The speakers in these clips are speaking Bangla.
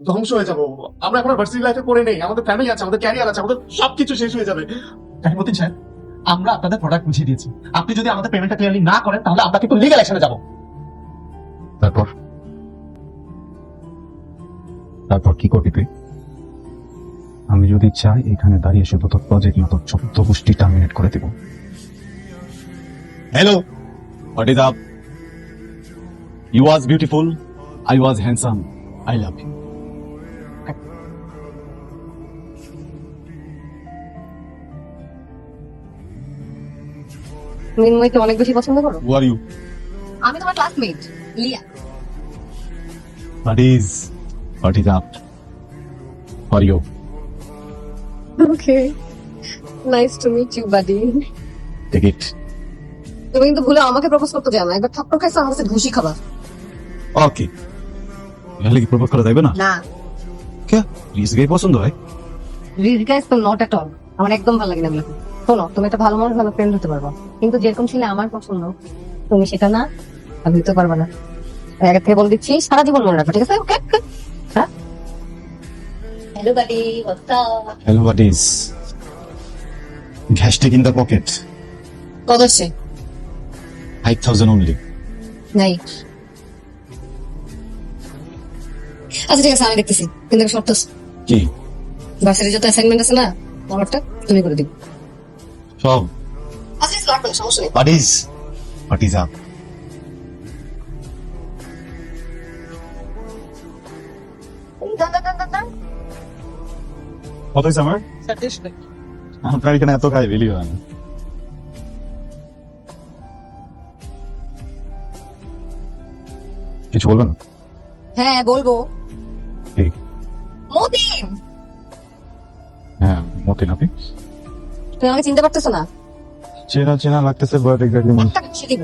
ধ্বংস হয়ে যাব। আমরা এখন ভার্সিটি লাইফে পড়ে নেই আমাদের ফ্যামিলি আছে আমাদের ক্যারিয়ার আছে আমাদের সবকিছু শেষ হয়ে যাবে। মতিন সাহেব আমরা আপনাদের প্রোডাক্ট বুঝিয়ে দিয়েছি। আপনি যদি আমাদের পেমেন্টটা ক্লিয়ারলি না করেন তাহলে আমরা কিন্তু লিগ্যাল অ্যাকশনে যাব। তারপর? তারপর কি করবি তুই? আমি যদি চাই এখানে দাঁড়িয়ে শুধু তোর প্রজেক্ট না তোর চোদ্দ গোষ্ঠী টার্মিনেট করে দেব। Hello what is up you was beautiful I was handsome I love you মৃন্ময়কে অনেক বেশি পছন্দ করো? হু আর ইউ আমি তোমার classmate Liya. What is what is up for you okay nice to meet you buddy take it তুমি কিন্তু ভুলে আমাকে প্রপোজ করতে যাও না। একবার ঠক্কর খাইছো আমার কাছে ঘুষি খাবা। ওকে তাহলে কি প্রপোজ করা যাবে না? না। কে? প্লিজ গে পছন্দ হয়? রিচ গাইস তো নট এট অল আমার একদম ভালো লাগে না শোনো তুমি একটা ভালো মানুষ ভালো ফ্রেন্ড হতে পারবা। কিন্তু যেরকম ছিল আমার পছন্দ তুমি সেটা না আমি হতে পারবা না। আগে থেকে বলে দিচ্ছি সারা জীবন মনে রাখো ঠিক আছে? ওকে হ্যাঁ? Hello buddy is? Hashtag in the pocket. কত হচ্ছে 5000 only. নাই। আচ্ছা ঠিক আছে আমি দেখতেছি। কিন্তু শর্ত কি? ভার্সিটি যত অ্যাসাইনমেন্ট আছে না আমারটা তুমি করে দিবে। সব আচ্ছা লাগবে না, সমস্যা নেই what is? What is up? দান, দান, দান, দান, দান। কত হয়েছে আমার আপনার এখানে এত খাই বেলি হয় না কিছু বলবেন হ্যাঁ বলব ঠিক মতিন হ্যাঁ মতিন আপনি তুমি আমাকে চিনতে পারতেছো না? চেনা চেনা লাগতেছে বাট এক্স্যাক্টলি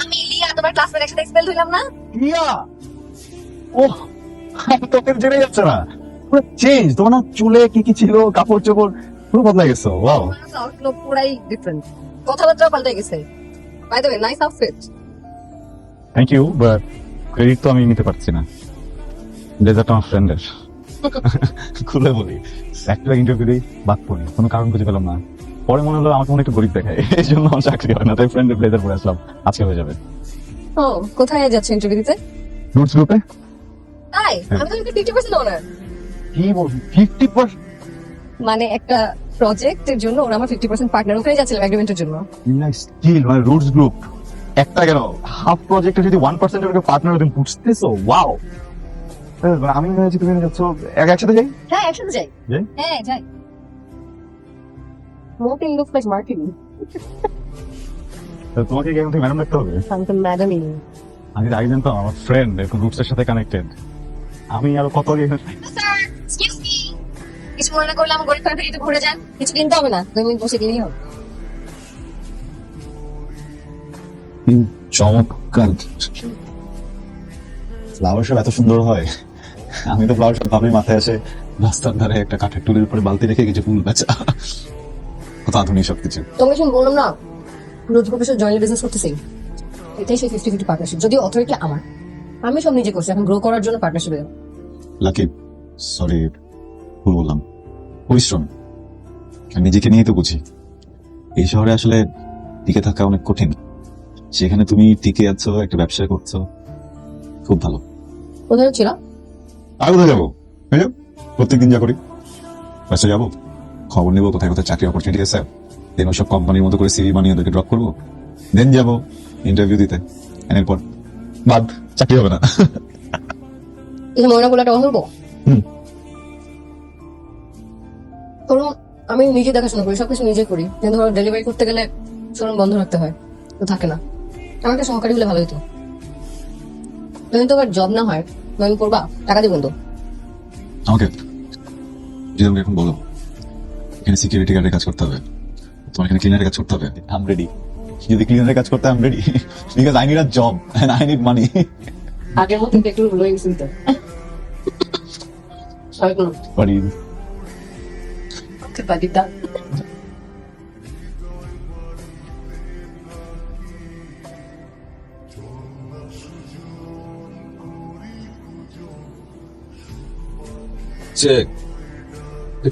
আমি লিয়া তোমার ক্লাসমেট একসাথে এক্সপেল হইলাম না? ওহ তোকে জেনে যাচ্ছে না। পুরো চেঞ্জ তোমার না চুলে কি কি ছিল কাপড় চোপড় পুরো বদলাই গেছো ওয়াও আউটলুক পুরাই ডিফারেন্ট কথাবার্তা পাল্টে গেছে। By the way nice outfit thank you but credit তো আমি নিতে পারছি না। ডেজার্ট আমার ফ্রেন্ডের খুলে বলি। একটা ইন্টারভিউ দিই বাদ পড়ি কোনো কারণ খুঁজে পেলাম না। পরে মনে হলো আমাকে মনে একটু গরিব দেখায়। এই জন্য আমার চাকরি হয় না তাই ফ্রেন্ডের ব্লেজার পরে আসলাম। আজকে হয়ে যাবে। ও কোথায় যাচ্ছে ইন্টারভিউ দিতে? রুটস গ্রুপে তাই? আমি তো ফিফটি পার্সেন্ট ওনার কি বলবি? ফিফটি পার্সেন্ট মানে একটা প্রজেক্টের জন্য ওরা আমার ফিফটি পার্সেন্ট পার্টনার ওখানে যাচ্ছিলাম এগ্রিমেন্টের জন্য। স্টিল মানে রুটস গ্রুপ একটা কেন? হাফ প্রজেক্টে যদি ওয়ান পার্সেন্ট পার্টনার তুমি বুঝতেছো? ওয়াও আমি মনে হচ্ছে তুমি যাচ্ছ একসাথে যাই? হ্যাঁ একসাথে যাই। যাই? হ্যাঁ যাই। মোটিং লুকস লাইক মার্টিন তো তোমাকে কি এখন ম্যাডাম রাখতে হবে? আমি তো ম্যাডামই আমি তো আগে জানতাম আমার ফ্রেন্ড এরকম রুটস এর সাথে কানেক্টেড আমি আরও কত আগে স্যার এক্সকিউজ মি কিছু মনে করলে আমার গরিব ফ্যামিলি একটু ঘুরে যান। কিছু কিনতে হবে না। মিনিট বসে কিনেই হবে। চমৎকার। ফ্লাওয়ার শপ এত সুন্দর হয়। আমি তো ফ্লাওয়ার শপ ভাবি মাথায় আসে রাস্তার ধারে একটা কাঠের টুলের উপরে বালতি রেখে কিছু ফুল বেচা। কত আধুনিক সবকিছু। তোমাকে শুন বললাম না রোজ গ্রুপের সাথে জয়েন্ট বিজনেস করতেছি এটাই সেই ফিফটি ফিফটি পার্টনারশিপ যদিও অথরিটি আমার আমি সব নিজে করছি এখন গ্রো করার জন্য পার্টনারশিপে লাকি সরি ভুল বললাম। পরিশ্রম আর নিজেকে নিয়ে তো বুঝি। এই শহরে আসলে টিকে থাকা অনেক কঠিন। সেখানে তুমি টিকে আছো একটা ব্যবসা করছ খুব ভালো। কোথায় ছিল আর কোথায় যাব প্রত্যেকদিন যা করি ব্যবসা যাব। খবর নিবো কোথায় কোথায় চাকরি অপরচুনিটি আছে। দেন ওসব কোম্পানির মতো করে সিভি বানিয়ে ওদেরকে ড্রপ করব। দেন যাব ইন্টারভিউ দিতে। এরপর বাদ চাকরি হবে না। ময়না বলে একটা কথা বলব? ধরো আমি নিজে দেখাশোনা করি সবকিছু নিজে করি। ধরো ডেলিভারি করতে গেলে শোরুম বন্ধ রাখতে হয় তো থাকে না। আমার একটা সহকারী হলে ভালো হতো তুমি তো জব না হয় তুমি করবা? টাকা দিবেন তো আমাকে আমাকে এখন বলো। এখানে সিকিউরিটি গার্ডের কাজ করতে হবে তোমার এখানে ক্লিনারের কাজ করতে হবে আম রেডি যদি ক্লিনারের কাজ করতে am ready because I need a job and I need money আগের মতো একটু গ্লোয়িং সিনটা বাড়ি চেক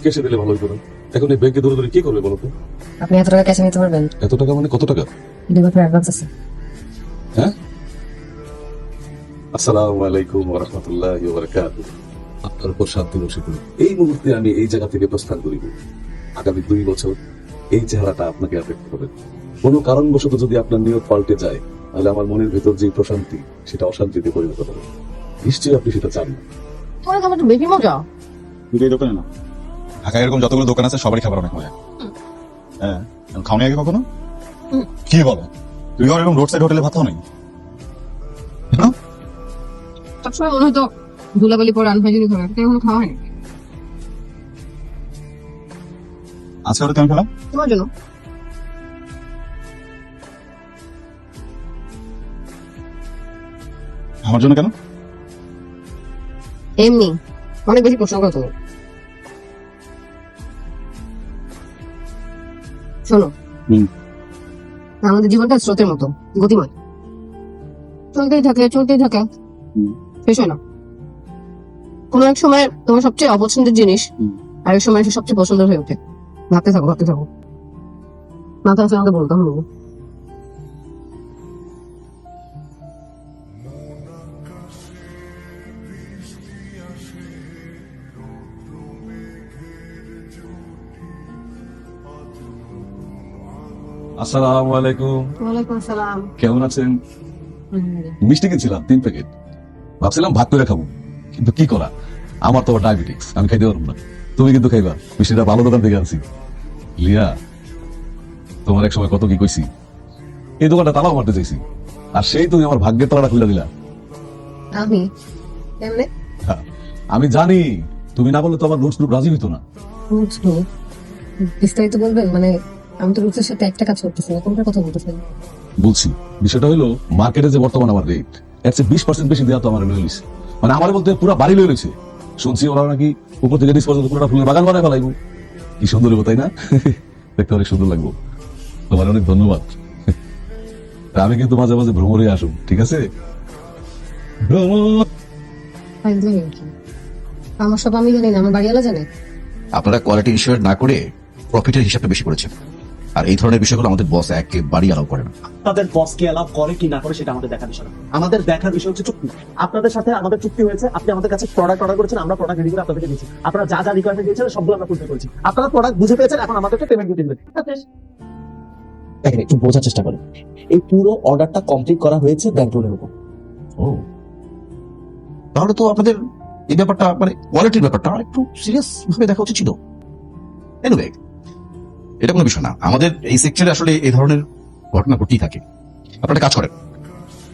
কেসে দিলে ভালো না এখন এই ব্যাংকে ধরে ধরে কি করবে বলো তো আপনি এত টাকা ক্যাশে নিতে পারবেন? এত টাকা মানে কত টাকা? দুই বছর অ্যাডভান্স আছে। হ্যাঁ? আসসালামু আলাইকুম ওয়া রাহমাতুল্লাহি ওয়া বারাকাতুহু আপনার উপর শান্তি বসে করুন এই মুহূর্তে আমি এই জায়গা থেকে প্রস্থান করিব আগামী দুই বছর এই চেহারাটা আপনাকে অ্যাফেক্ট করবে। কোনো কারণবশত যদি আপনার নিয়ত পাল্টে যায় তাহলে আমার মনের ভেতর যে প্রশান্তি সেটা অশান্তিতে পরিণত হবে। নিশ্চয়ই আপনি সেটা চান না তোমার খাবার একটু বেশি মজা? কিন্তু দোকানে না। ঢাকায় এরকম যতগুলো দোকান আছে সবারই খাবার অনেক মজা। হ্যাঁ খাওনি আগে কখনো? কি বলো? তুই এরকম রোড সাইড হোটেলে ভাত খাও নাই? সবসময় মনে হতো ধুলাবালি পরে আনহাইজেনিক হবে এটা এখনও খাওয়া হয়নি। আজকে ওটা কেমন খেলাম? তোমার জন্য। আমার জন্য কেন? এমনি। অনেক বেশি প্রশ্ন করো তুমি। শোনো। আমাদের জীবনটা স্রোতের মতো গতিময়। চলতেই থাকে চলতেই থাকে। শেষ হয় না। কোনো এক সময় তোমার সবচেয়ে অপছন্দের জিনিস আর আরেক সময় সবচেয়ে পছন্দের হয়ে ওঠে। ভাবতে থাকো ভাবতে থাকো। মাথা আছে আমাকে বলতে হবে আসসালামু আলাইকুম। আসসালাম। কেমন আছেন? মিষ্টি কিনছিলাম তিন প্যাকেট। ভাবছিলাম ভাগ করে খাব কিন্তু কি করা? আমার তো ডায়াবেটিক্স আমি খাইতে পারব না। তুমি কিন্তু খাইবা মিষ্টিটা ভালো দোকান থেকে আনছি। লিয়া তোমার এক সময় কত কি কইছি? এই দোকানটা তালাও মারতে চাইছি। আর সেই তুমি আমার ভাগ্যের তালাটা খুলে দিলা। আমি? হ্যাঁ, আমি জানি তুমি না বললে তো আমার নোটস গ্রুপ রাজি হইতো না। বিস্তারিত বলবেন? মানে আমি তো রুচের সাথে একটা কাজ করতেছি না কোনটার কথা বলতেছেন? বলছি বিষয়টা হলো মার্কেটে যে বর্তমান আমার রেট এর চেয়ে বিশ পার্সেন্ট বেশি দেওয়া তো আমার লয়ে লিছে মানে আমার বলতে পুরো বাড়ি লয়ে লিছে শুনছি ওরা নাকি উপর থেকে নিচ পর্যন্ত পুরোটা ফুলের বাগান বানায় ফেলাইবো। কি সুন্দর হইবো তাই না? দেখতে অনেক সুন্দর লাগবো। তোমার অনেক ধন্যবাদ। আমি কিন্তু মাঝে মাঝে ভ্রমণে আসুন ঠিক আছে। আমার সব আমি জানি না আমার বাড়িওয়ালা জানে? আপনারা কোয়ালিটি ইনশিওর না করে প্রফিটের হিসাবটা বেশি করেছেন। আর এই ধরনের বিষয়গুলো আমাদের বস একেবারেই অ্যালাউ করে না। আপনাদের বসকে অ্যালাউ করে কি না করে সেটা আমাদের দেখার বিষয়। আমাদের দেখার বিষয় হচ্ছে চুক্তি। আপনাদের সাথে আমাদের চুক্তি হয়েছে আপনি আমাদের কাছে প্রোডাক্ট অর্ডার করেছেন আমরা প্রোডাক্ট রেডি করে আপনাদেরকে দিয়েছি। আপনারা যা যা রিকোয়ারমেন্ট দিয়েছেন সবগুলো আমরা ফুলফিল করেছি। আপনারা প্রোডাক্ট বুঝে পেয়েছেন এখন আমাদেরকে পেমেন্ট দিয়ে দিবেন। দেখেন একটু বোঝার চেষ্টা করেন। এই পুরো অর্ডারটা কমপ্লিট করা হয়েছে ব্যাংক লোনের উপর। ও। তাহলে তো আপনাদের এই ব্যাপারটা মানে কোয়ালিটির ব্যাপারটা একটু সিরিয়াস ভাবে দেখা উচিত ছিল। এনিওয়ে এটা কোনো বিষয় না। আমাদের এই সেক্টরে আসলে এই ধরনের ঘটনা ঘটেই থাকে। আপনারা কাজ করেন।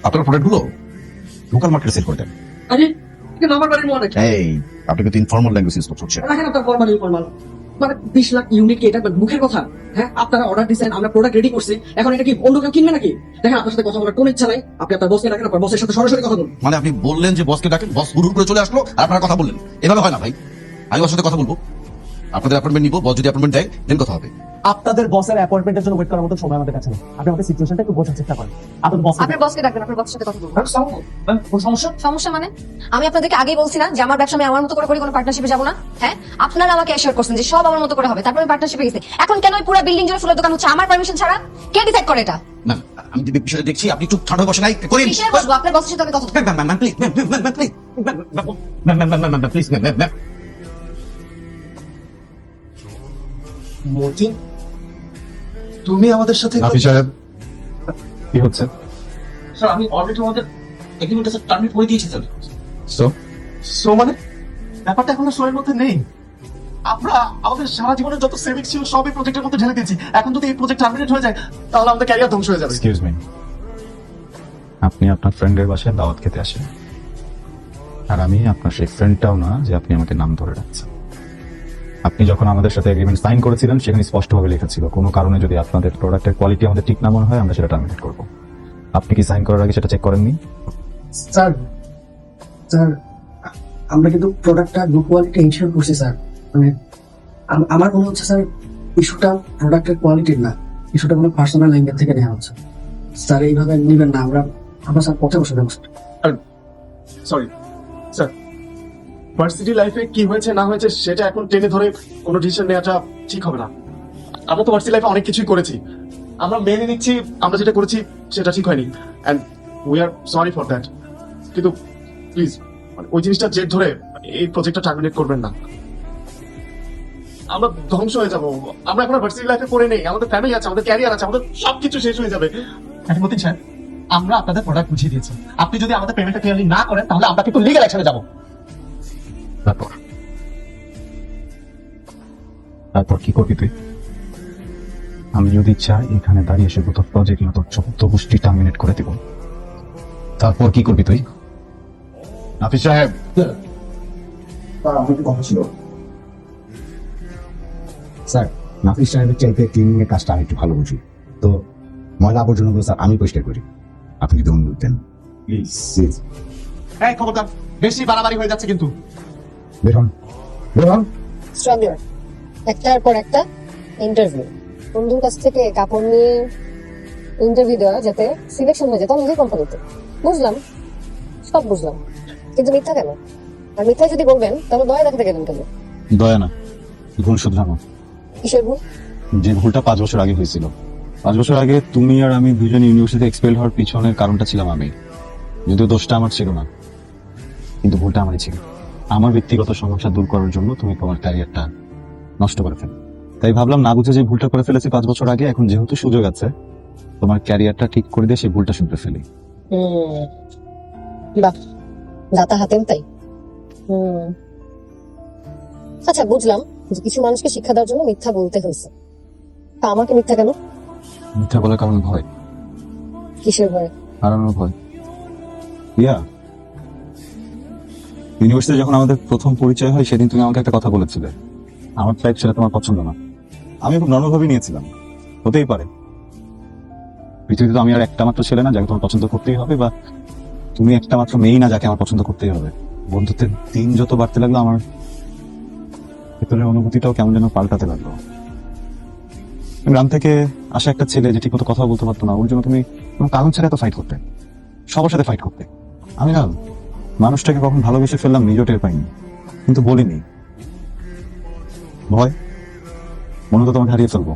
আপনার প্রোডাক্টগুলো লোকাল মার্কেটে সেল করে দেন। আরে এই আপনি কিন্তু ইনফর্মাল ল্যাঙ্গুয়েজ ইউজ করছেন। রাখেন আপনার ফরমাল ইনফরমাল মানে বিশ লাখ ইউনিট কি এটা মুখের কথা। হ্যাঁ আপনারা অর্ডার দিচ্ছেন আমরা প্রোডাক্ট রেডি করছি। এখন এটা কি অন্য কেউ কিনবে নাকি? দেখেন আপনার সাথে কথা বলার কোনো ইচ্ছা নাই। আপনি আপনার বসকে রাখেন আপনার বসের সাথে সরাসরি কথা বলুন। মানে আপনি বললেন যে বসকে ডাকেন বস হুড় করে চলে আসলো আর আপনারা কথা বললেন। এভাবে হয় না ভাই। আমি ওর সাথে কথা বলব। আপনাদের অ্যাপয়েন্টমেন্ট নিবো বস যদি অ্যাপয়েন্টমেন্ট দেয় দেন কথা হবে আপনাদের বসের অ্যাপয়েন্টমেন্টের জন্য ওয়েট করার মতো সময় আমাদের কাছে নেই আপনি আমাদের সিচুয়েশনটা একটু বোঝার চেষ্টা করেন আপনাদের বস আপনার বসকে ডাকবেন আপনার বসের সাথে কথা বলব সমস্যা সমস্যা মানে আমি আপনাদেরকে আগেই বলছি না যে আমার ব্যবসা আমি আমার মতো করে করি কোনো পার্টনারশিপে যাব না হ্যাঁ আপনারা আমাকে অ্যাসিওর করছেন যে সব আমার মতো করে হবে তারপর আমি পার্টনারশিপে গেছি এখন কেন ওই পুরো বিল্ডিং জুড়ে ফুলের দোকান হচ্ছে আমার পারমিশন ছাড়া কে ডিসাইড করে এটা ম্যাম আমি যে বিষয়টা দেখছি আপনি একটু ঠান্ডা বসে নাই করিন আপনার বসের সাথে আমি কথা বলব। Ma'am ma'am ma'am please ma'am ma'am ma'am please Matin তুমি আমাদের সাথে সাহেব কি হচ্ছে? স্যার আমি অলরেডি আমাদের এগ্রিমেন্টটা স্যার টার্মিনেট করে দিয়েছি স্যার। সো সো মানে? ব্যাপারটা এখন আর শোয়ের মধ্যে নেই। আমরা আমাদের সারা জীবনের যত সেভিংস ছিল সবই প্রজেক্টের মধ্যে ঢেলে দিয়েছি। এখন যদি এই প্রজেক্ট টার্মিনেট হয়ে যায় তাহলে আমাদের ক্যারিয়ার ধ্বংস হয়ে যাবে। এক্সকিউজ মি আপনি আপনার ফ্রেন্ডের বাসায় দাওয়াত খেতে আসেন। আর আমি আপনার সেই ফ্রেন্ডটাও না যে আপনি আমাকে নাম ধরে রাখছেন আপনি যখন আমাদের সাথে এগ্রিমেন্ট সাইন করেছিলেন সেখানে স্পষ্টভাবে লেখা ছিল কোনো কারণে যদি আপনাদের প্রোডাক্টের কোয়ালিটি আমাদের ঠিক না মনে হয় আমরা সেটা টার্মিনেট করব। আপনি কি সাইন করার আগে সেটা চেক করেননি? স্যার স্যার আমরা কিন্তু প্রোডাক্টটা লো কোয়ালিটি ইনশিওর করছি স্যার। মানে আমার মনে হচ্ছে স্যার ইস্যুটা প্রোডাক্টের কোয়ালিটির না। ইস্যুটা কোনো পার্সোনাল অ্যাঙ্গেল থেকে নেওয়া হচ্ছে। স্যার এইভাবে নেবেন না। আমরা আমরা স্যার পথে বসে দেবো স্যার। সরি স্যার ভার্সিটি লাইফে কি হয়েছে, না হয়েছে, সেটা এখন টেনে ধরে কোনো ডিসিশন নেওয়াটা ঠিক হবে না। আমরা তো ভার্সিটি লাইফে অনেক কিছুই করেছি। আমরা মেনে নিচ্ছি, আমরা যেটা করেছি, সেটা ঠিক হয়নি। And we are sorry for that কিন্তু প্লিজ ওই জিনিসটা জেদ ধরে এই প্রজেক্টটা টার্মিনেট করবেন না। আমরা ধ্বংস হয়ে যাব। আমরা এখন ভার্সিটি লাইফে পড়ে নেই। আমাদের ফ্যামিলি আছে, আমাদের ক্যারিয়ার আছে, আমাদের সবকিছু শেষ হয়ে যাবে। সাহেব আমরা আপনাদের প্রোডাক্ট বুঝিয়ে দিয়েছি। আপনি যদি আমাদের পেমেন্টটা ক্লিয়ারলি না করেন, তাহলে আমরা কিন্তু লিগ্যাল অ্যাকশনে যাব। তারপর? তারপর কি করবি তুই? আমি যদি চাই এখানে দাঁড়িয়ে সে তোর প্রজেক্ট না তোর চোদ্দ গোষ্ঠী টার্মিনেট করে দিব। তারপর কি করবি তুই? নাফিস সাহেব! স্যার নাফিস সাহেবের চাইতে ক্লিনিং এর কাজটা আমি একটু ভালো বুঝি। তো ময়লা আবর্জনাগুলো স্যার আমি পরিষ্কার করি। আপনি যদি অনুরোধ দেন প্লিজ এই খবরদার বেশি বাড়াবাড়ি হয়ে যাচ্ছে কিন্তু। বেরোন বেরোন স্ট্রাগলার একটার পর একটা ইন্টারভিউ বন্ধুর কাছ থেকে কাপড় নিয়ে ইন্টারভিউ দেওয়া যাতে সিলেকশন হয়ে যায় তখন নিজের কোম্পানিতে বুঝলাম সব বুঝলাম। কিন্তু মিথ্যা কেন? আর মিথ্যা যদি বলবেন তাহলে দয়া দেখাতে গেলেন কেন? দয়া না ভুল শুধরানো কিসের ভুল? যে ভুলটা পাঁচ বছর আগে হয়েছিল। পাঁচ বছর আগে তুমি আর আমি দুজন ইউনিভার্সিটি এক্সপেল হওয়ার পিছনের কারণটা ছিলাম আমি। যদিও দোষটা আমার ছিল না কিন্তু ভুলটা আমারই ছিল। আমার ব্যক্তিগত সমস্যা দূর করার জন্য তুমি তোমার ক্যারিয়ারটা নষ্ট করে ফেলো। তাই ভাবলাম না বুঝে যে ভুলটা করে ফেলেছি পাঁচ বছর আগে এখন যেহেতু সুযোগ আছে তোমার ক্যারিয়ারটা ঠিক করে দিয়ে সেই ভুলটা শুনতে ফেলি। বাহ দাতা হাতেও তাই। হুম আচ্ছা বুঝলাম যে কিছু মানুষকে শিক্ষা দেওয়ার জন্য মিথ্যা বলতে হয়েছে। তা আমাকে মিথ্যা কেন? মিথ্যা বলার কারণ ভয়। কিসের ভয়ে? হারানোর ভয়। ইয়া ইউনিভার্সিটি যখন আমাদের প্রথম পরিচয় হয়, সেদিন তুমি আমাকে একটা কথা বলেছিলে। আমার টাইপ সেটা তোমার পছন্দ না। আমি খুব নরমভাবে নিয়েছিলাম। হতেই পারে। পৃথিবীতে তো আমি আর একটা মাত্র ছেলে না, যাকে তোমার পছন্দ করতেই হবে বা তুমি একটা মাত্র মেয়েই না, যাকে আমার পছন্দ করতেই হবে। বন্ধুত্বের দিন যত বাড়তে লাগল, আমার ভেতরের অনুভূতিটাও কেমন যেন পাল্টাতে লাগল। গ্রাম থেকে আসা একটা ছেলে যে ঠিকমতো কথা বলতে পারতো না, ওর জন্য তুমি কোনো কারণ ছাড়া এত ফাইট করতে। সবার সাথে ফাইট করতে। আমি না মানুষটাকে কখন ভালোবেসে ফেললাম নিজেও টের পাইনি। কিন্তু বলিনি। ভয়? মনে তো তোমাকে হারিয়ে ফেলব।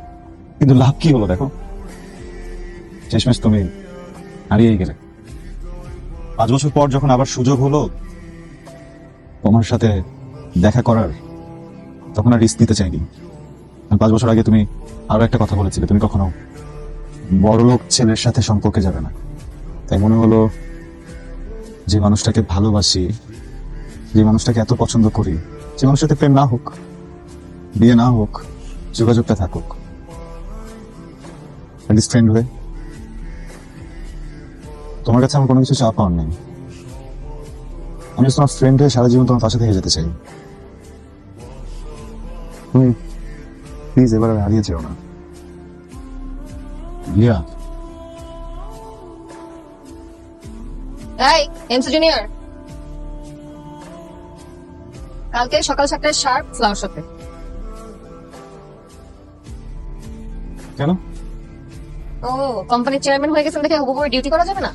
কিন্তু লাভ কি হলো দেখো? শেষমেশ তুমি হারিয়েই গেলে। পাঁচ বছর পর যখন আবার সুযোগ হলো, তোমার সাথে দেখা করার তখন আর রিস্ক নিতে চাইনি। পাঁচ বছর আগে তুমি আরও একটা কথা বলেছিলে, তুমি কখনো বড়লোক ছেলের সাথে সম্পর্কে যাবে না। তাই মনে হলো যে মানুষটাকে ভালোবাসি, যে মানুষটাকে এত পছন্দ করি, যে মানুষের সাথে প্রেম না হোক, বিয়ে না হোক, যোগাযোগটা থাকুক। ফ্রেন্ড হয়ে। তোমার কাছে আমার কোনো কিছু চাপ পাওয়ার নেই। আমি তোমার ফ্রেন্ড হয়ে সারা জীবন তোমার পাশে থেকে যেতে চাই। তুমি প্লিজ এবার হারিয়ে যেও না। লিয়া এই এমসি জুনিয়র কালকে সকাল সাতটায় শার্প ফ্লাওয়ার শপে কেন? ও কোম্পানির চেয়ারম্যান হয়ে গেছেন দেখে হুবহু ডিউটি করা যাবে না?